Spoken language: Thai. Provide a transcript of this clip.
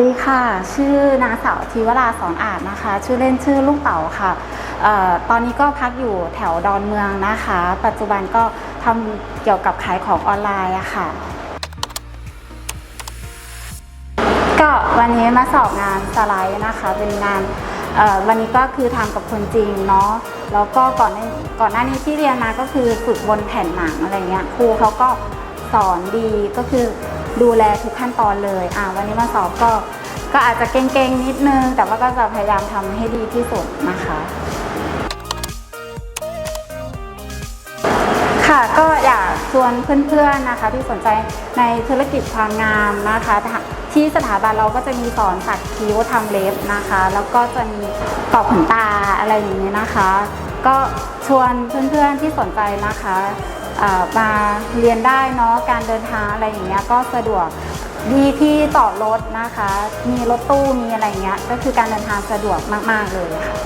ดีค่ะ ชื่อนางสาวธีวราสอนอาจนะคะ ชื่อเล่นชื่อลูกเต๋าค่ะออตอนนี้ก็พักอยู่แถวดอนเมืองนะคะ ปัจจุบันก็ทำเกี่ยวกับขายของออนไลน์อะค่ะ ก็วันนี้มาสอบงานสไลด์นะคะ เป็นงานวันนี้ก็คือทำกับคนจริงเนาะ แล้วก็ก่อนหน้าก่อนหน้านี้ที่เรียนมาก็คือฝึกบนแผ่นหนังอะไรเงี้ย ครูเขาก็สอนดีก็คือ ดูแลทุกขั้นตอนเลยอ่าวันนี้มาสอบก็ก็อาจจะเก่งๆนิดนึง แต่ว่าก็จะพยายามทำให้ดีที่สุดนะคะ ค่ะก็อยากชวนเพื่อนๆนะคะ ที่สนใจในธุรกิจความงามนะคะที่สถาบันเราก็จะมีสอนสักคิ้วทำเล็บนะคะ แล้วก็จะมีกรอบขนตาอะไรอย่างนี้นะคะ ก็ชวนเพื่อนๆที่สนใจนะคะ มาเรียนได้เนาะการเดินทางอะไรอย่างเงี้ยก็สะดวกดีที่ต่อรถนะคะ มีรถตู้มีอะไรเงี้ยก็คือการเดินทางสะดวกมาก ๆ เลยค่ะ